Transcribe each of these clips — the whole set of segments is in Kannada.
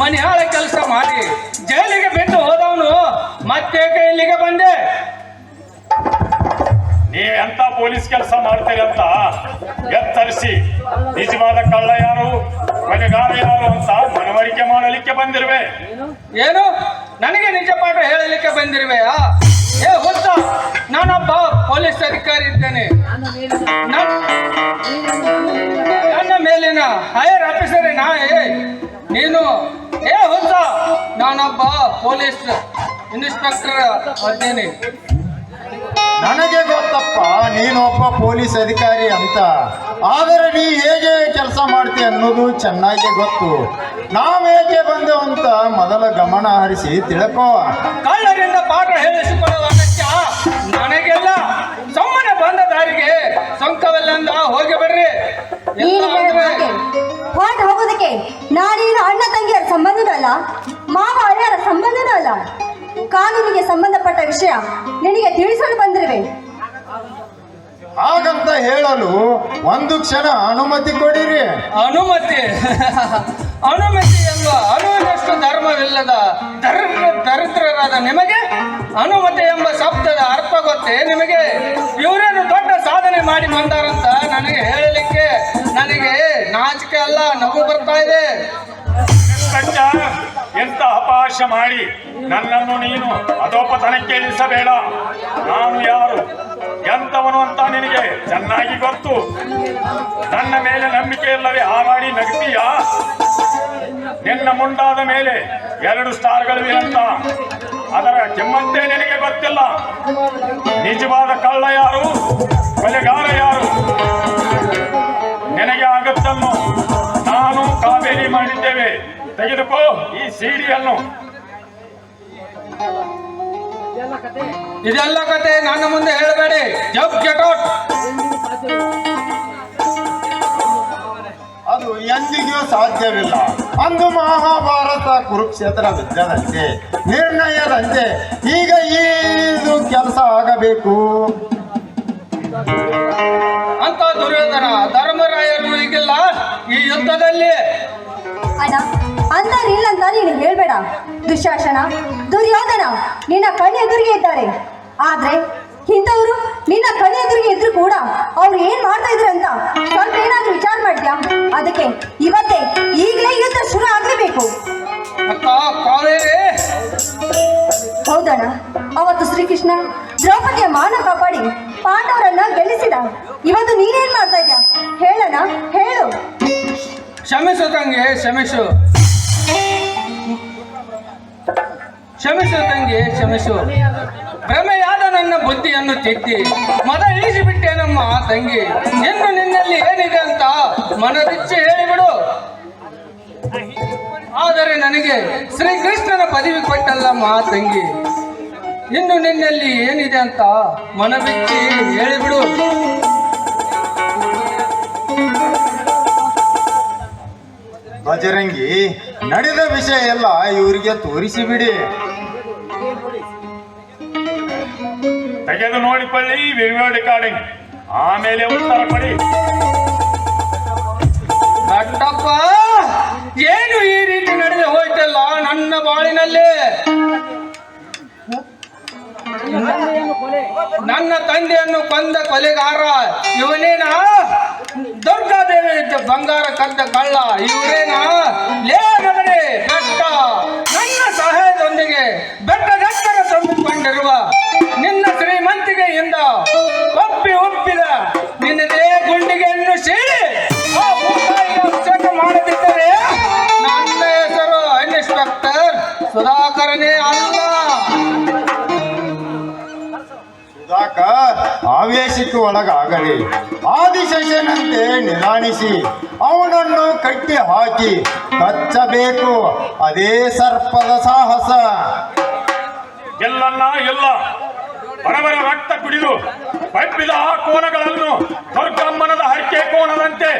ಮನೆಯಾಳ ಕೆಲಸ ಮಾಡಿ ಜೈಲಿಗೆ ಬಿಟ್ಟು ಹೋದವನು ಮತ್ತೆ ಇಲ್ಲಿಗೆ ಬಂದೆ? ನೀವೆಂತ ಪೊಲೀಸ್ ಕೆಲಸ ಮಾಡ್ತೀರಿ ಅಂತ ಎತ್ತರಿಸಿ ನಿಜವಾದ ಕಳ್ಳ ಯಾರು ಮನೆಗಾರ ಯಾರು ಅಂತ ಮನವರಿಕೆ ಮಾಡಲಿಕ್ಕೆ ಬಂದಿರುವೆ. ಏನು? ನನಗೆ ನಿಜ ಪಾಠ ಹೇಳಲಿಕ್ಕೆ ಬಂದಿರುವೆಯಾ? ಏ ಗೊತ್ತ ನಾನೊಬ್ಬ ಪೊಲೀಸ್ ಅಧಿಕಾರಿ ಇದ್ದೇನೆ. ನನ್ನ ಮೇಲಿನ ಹೈಯರ್ ಆಫೀಸರ್ ನಾ ನೀನು ಏ ಹೊಸ ನಾನೊಬ್ಬ ಪೊಲೀಸ್ ಇನ್ಸ್ಪೆಕ್ಟರ್ ಅದೇನಿ. ನನಗೆ ಗೊತ್ತಪ್ಪ ನೀನೊಬ್ಬ ಪೊಲೀಸ್ ಅಧಿಕಾರಿ ಅಂತ. ಆದರೆ ನೀ ಹೇಗೆ ಕೆಲಸ ಮಾಡ್ತೀಯ ಅನ್ನೋದು ಚೆನ್ನಾಗಿ ಗೊತ್ತು. ನಾವೇಕೆ ಬಂದೆವು ಅಂತ ಮೊದಲ ಗಮನ ಹರಿಸಿ ತಿಳ್ಕೋ. ಕಳ್ಳರಿಂದ ಪಾಠ ಹೇಳಿಸಿಕೊಳ್ಳುವ ಅಗತ್ಯ ನನಗೆಲ್ಲ. ಸುಮ್ಮನೆ ಬಂದ ದಾರಿಗೆ ಸೊಂಕವೆಲ್ಲಿಂದ ಹೋಗಿ ಬರ್ರಿ ನಾನೇನು ಅಣ್ಣ ತಂಗಿಯರ ಸಂಬಂಧನೂ ಅಲ್ಲ ಮಾವ ಅಳಿಯರ ಸಂಬಂಧನೂ ಅಲ್ಲ. ಕಾನೂನಿಗೆ ಸಂಬಂಧಪಟ್ಟ ವಿಷಯ ನಿನಗೆ ತಿಳಿಸಲು ಬಂದಿರುವೆ. ಹಾಗಂತ ಹೇಳಲು ಒಂದು ಕ್ಷಣ ಅನುಮತಿ ಕೊಡಿರಿ. ಅನುಮತಿ? ಅನುಮತಿ ಎಂಬ ಅನುವಿನಷ್ಟು ಧರ್ಮವಿಲ್ಲದ ದರಿದ್ರ ದರಿದ್ರರಾದ ನಿಮಗೆ? ಅನುಮತಿ ಎಂಬ ಶಬ್ದದ ಅರ್ಥ ಗೊತ್ತೇ ನಿಮಗೆ? ಇವರೇನು ದೊಡ್ಡ ಸಾಧನೆ ಮಾಡಿ ಬಂದಾರಂತ ನನಗೆ ಹೇಳಲಿಕ್ಕೆ ನನಗೆ ನಾಚಿಕೆ ಅಲ್ಲ, ನಗು ಬರ್ತಾ ಇದೆ. ಎಂತ ಅಪಹಾಸ್ಯ ಮಾಡಿ? ನನ್ನನ್ನು ನೀನು ಅದೋಪತನಕ್ಕೆ ಇಳಿಸಬೇಡ. ನಾನು ಯಾರು? ಎಂತವನು ಅಂತ ನಿನಗೆ ಚೆನ್ನಾಗಿ ಗೊತ್ತು. ನನ್ನ ಮೇಲೆ ನಂಬಿಕೆ ಇಲ್ಲವೇ ಹಾರಾಡಿ ನಗ್ತೀಯಾ? ನಿನ್ನ ಮುಂಡಾದ ಮೇಲೆ ಎರಡು ಸ್ಟಾರ್ಗಳಿವೆ ಅಂತ ಅದರ ಕೆಮ್ಮಂತೆ ನಿನಗೆ ಗೊತ್ತಿಲ್ಲ. ನಿಜವಾದ ಕಳ್ಳ ಯಾರು? ಕೊಲೆಗಾರ ಯಾರು? ನಿನಗೆ ಆಗತ್ತನ್ನು ನಾನು ಕಾವೇರಿ ಮಾಡಿದ್ದೇವೆ. ತೆಗೆದುಕೋ ಈ ಸೀರಿಯನ್ನು ಇದೆಲ್ಲ ಕತೆ ನನ್ನ ಮುಂದೆ ಹೇಳಬೇಡಿ. ಜಬ್ ಗೆಟ್ ಔಟ್ ಅದು ಎಂದಿಗೂ ಸಾಧ್ಯವಿಲ್ಲ. ಅಂದು ಮಹಾಭಾರತ ಕುರುಕ್ಷೇತ್ರ ಯುದ್ಧದಂತೆ ನಿರ್ಣಯದಂತೆ ಈಗ ಇದು ಕೆಲಸ ಆಗಬೇಕು. ಅಂತ ದುರ್ಯೋಧನ ಧರ್ಮರಾಯರು ಈಗಿಲ್ಲ ಈ ಯುದ್ಧದಲ್ಲಿ ಅಣ್ಣ ಅಂತಾರಿಲ್ಲ ಅಂತ ನೀನು ಹೇಳ್ಬೇಡ. ದುಶಾಸನ ದುರ್ಯೋಧನ ನಿನ್ನ ಕಣ್ಣೆದುರಿಗೆ ಇದ್ದಾರೆ. ಆದ್ರೆ ಇಂಥವ್ರು ನಿನ್ನ ಕಣ್ಣೆದುರಿಗೆ ಇದ್ರು ಕೂಡ ಅವ್ರು ಏನ್ ಮಾಡ್ತಾ ಇದ್ರು ಅಂತ ಸ್ವಲ್ಪ ಏನಾದ್ರೂ ವಿಚಾರ ಮಾಡ್ತೀಯಾ? ಅದಕ್ಕೆ ಇವತ್ತೇ ಈಗಲೇ ಯುದ್ಧ ಶುರು ಆಗ್ಲೇಬೇಕು. ಹೌದಣ್ಣ ಅವತ್ತು ಶ್ರೀಕೃಷ್ಣ ದ್ರೌಪದಿಯ ಮಾನ ಕಾಪಾಡಿ ಪಾಂಡವರನ್ನ ಗೆಲ್ಲಿಸಿದ. ಇವತ್ತು ನೀನೇನ್ ಮಾಡ್ತಾ ಇದ್ಯಾ? ಹೇಳಣ ಹೇಳು. ಕ್ಷಮಿಸು ತಂಗಿ, ಕ್ಷಮಿಸು. ಕ್ಷಮಿಸು ತಂಗಿ, ಕ್ಷಮಿಸು. ಭ್ರಮೆಯಾದ ನನ್ನ ಬುದ್ಧಿಯನ್ನು ತಿದ್ದಿ, ಮದ ಇಳಿಸಿಬಿಟ್ಟೆ ನಮ್ಮ ತಂಗಿ. ಇನ್ನು ನಿನ್ನಲ್ಲಿ ಏನಿದೆ ಅಂತ ಮನಬಿಚ್ಚಿ ಹೇಳಿಬಿಡು. ಆದರೆ ನನಗೆ ಶ್ರೀಕೃಷ್ಣನ ಪದವಿ ಕೊಟ್ಟಲ್ಲ ಮಾ ತಂಗಿ. ಇನ್ನು ನಿನ್ನಲ್ಲಿ ಏನಿದೆ ಅಂತ ಮನಬಿಚ್ಚಿ ಹೇಳಿಬಿಡು. ಬಜರಂಗಿ ನಡೆದ ವಿಷಯ ಎಲ್ಲ ಇವರಿಗೆ ತೋರಿಸಿ ಬಿಡಿ ತೆಗೆದು ಪಳ್ಳಿ ವಿಡಿಯೋ ರೆಕಾರ್ಡಿಂಗ್ ಆಮೇಲೆ ಉತ್ತರ ಕೊಡಿ. ದಟ್ಟಪ್ಪ ಏನು ಈ ರೀತಿ ನಡೆದು ಹೋಯ್ತಲ್ಲ ನನ್ನ ಬಾಳಿನಲ್ಲಿ? ನನ್ನ ತಂದೆಯನ್ನು ಕೊಂದ ಕೊಲೆಗಾರ, ಇವನೇನಾ? ದೊಡ್ಡ ಇದ್ದ ಬಂಗಾರ ಕದ್ದ ಕಳ್ಳ, ಇವರೇನಾ? ಲೇ ಮಗನೇ ಬೆಟ್ಟ. ನನ್ನ ಸಹಾಯದೊಂದಿಗೆ ಬೆಟ್ಟದೆತ್ತರ ತುಂಬಿಕೊಂಡಿರುವ ನಿನ್ನ ಶ್ರೀಮಂತಿಗೆಯಿಂದ ಒಪ್ಪಿ ಒಪ್ಪಿದ ನಿನ್ನದೇ ಗುಂಡಿಗೆಯನ್ನು ಸೇರಿ ಆ ಮಾಡದಿದ್ದರೆ ನನ್ನ ಹೆಸರು ಇನ್ಸ್ಪೆಕ್ಟರ್ ಸುಧಾಕರನೇ ಅಲ್ಲ ಸುಧಾಕರ್ ಆವೇಶಕ್ಕೆ ಒಳಗಾಗಲಿ. ಆದಿಶೇಷನಂತೆ ನಿರಾಣಿಸಿ, ಅವನನ್ನು ಕಟ್ಟಿ ಹಾಕಿ, ಕಚ್ಚಬೇಕು. ಅದೇ ಸರ್ಪದ ಸಾಹಸ. ಎಲ್ಲನ್ನ ಎಲ್ಲ ಬರಬರ ರಕ್ತ ಕುಡಿದು, ಬಬ್ಬಿದ ಆ ಕೋನಗಳನ್ನು ದುರ್ಗಮ್ಮನದ ಹರಕೆ ಕೋನದಂತೆ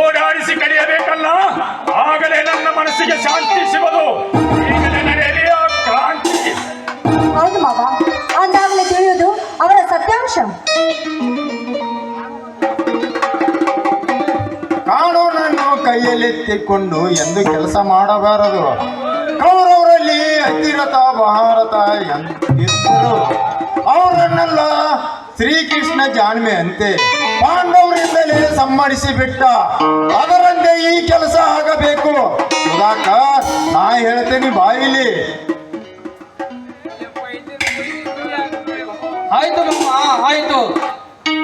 ಓಡಾಡಿಸಿ ಕಡಿಯಬೇಕಲ್ಲ ಕೈಯಲ್ಲೆತ್ತಿಕೊಂಡು ಎಂದು ಕೆಲಸ ಮಾಡಬಾರದು. ಕೌರವರಲ್ಲಿ ಅತಿರಥ ಭಾರತ ಎಂದಿದ್ದರು ಅವರನ್ನೆಲ್ಲ ಶ್ರೀಕೃಷ್ಣ ಜಾಣ್ಮೆ ಅಂತೆ ಪಾಂಡವರಿಂದಲೇ ಸಮ್ಮಡಿಸಿ ಬಿಟ್ಟ ಅದರಂತೆ ಈ ಕೆಲಸ ಆಗಬೇಕು. ಸುಧಾಕ ನಾ ಹೇಳ್ತೇನೆ ಬಾಯಿಲಿ. ಆಯ್ತು ಆಯ್ತು.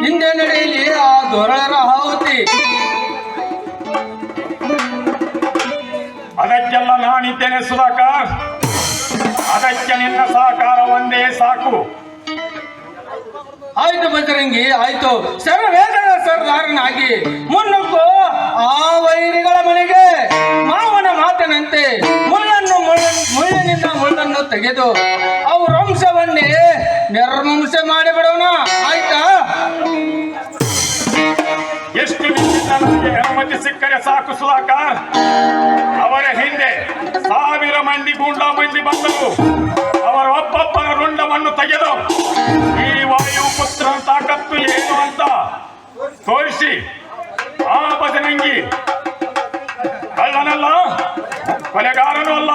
ಹಿಂದೆ ನಡೆಯಲಿ, ಆ ದೊರಳರ ಆಹುತಿ ಅದಕ್ಕೆಲ್ಲ ನಾನಿದ್ದೇನೆ ಸುಧಾಕರ್. ಅದಕ್ಕೆ ನಿನ್ನ ಸಹಕಾರ ಒಂದೇ ಸಾಕು. ಆಯ್ತು ಬಜರಂಗಿ ಆಯ್ತು. ಸರ್ವೇದನ ಸರ್ದಾರನಾಗಿ ಮುನ್ನುಗ್ಗು ಆ ವೈರಿಗಳ ಮನೆಗೆ ಮಾವನ ಮಾತನಂತೆ ಮುಳ್ಳನ್ನು ಮುಳ್ಳ ಮುಳ್ಳಿನಿಂದ ಮುಳ್ಳನ್ನು ತೆಗೆದು ಅವ್ರ ವಂಶವನ್ನೇ ನಿರ್ವಂಶ ಮಾಡಿಬಿಡೋಣ. ಅನುಮತಿ ಸಿಕ್ಕರೆ ಸಾಕು ಸುಲಾಕ ಅವರ ಹಿಂದೆ ಸಾವಿರ ಮಂದಿ ಗೂಂಡ ಮಂದಿ ಬಂದರು ಅವರ ಒಬ್ಬೊಬ್ಬರ ರುಂಡವನ್ನು ತೆಗೆದು ಈ ವಾಯು ಪುತ್ರನ ತಾಕತ್ತು ಏನು ಅಂತ ತೋರಿಸಿ. ಆ ಬದನಂಗಿ ಕಳ್ಳನಲ್ಲ, ಕೊಲೆಗಾರನೂ ಅಲ್ಲ.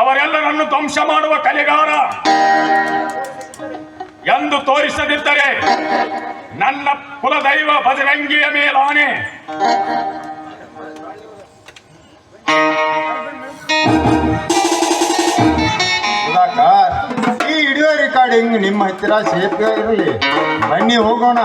ಅವರೆಲ್ಲರನ್ನು ಧ್ವಂಸ ಮಾಡುವ ಕಲೆಗಾರ. ಎಂದು ತೋರಿಸದಿದ್ದರೆ ನನ್ನ ಕುಲದೈವ ಬಜರಂಗಿಯ ಸುಧಾಕರ್ ಈ ವಿಡಿಯೋ ರೆಕಾರ್ಡಿಂಗ್ ನಿಮ್ಮ ಹತ್ತಿರ ಸೇಫ್ ಇರಲಿ. ಬನ್ನಿ ಹೋಗೋಣ.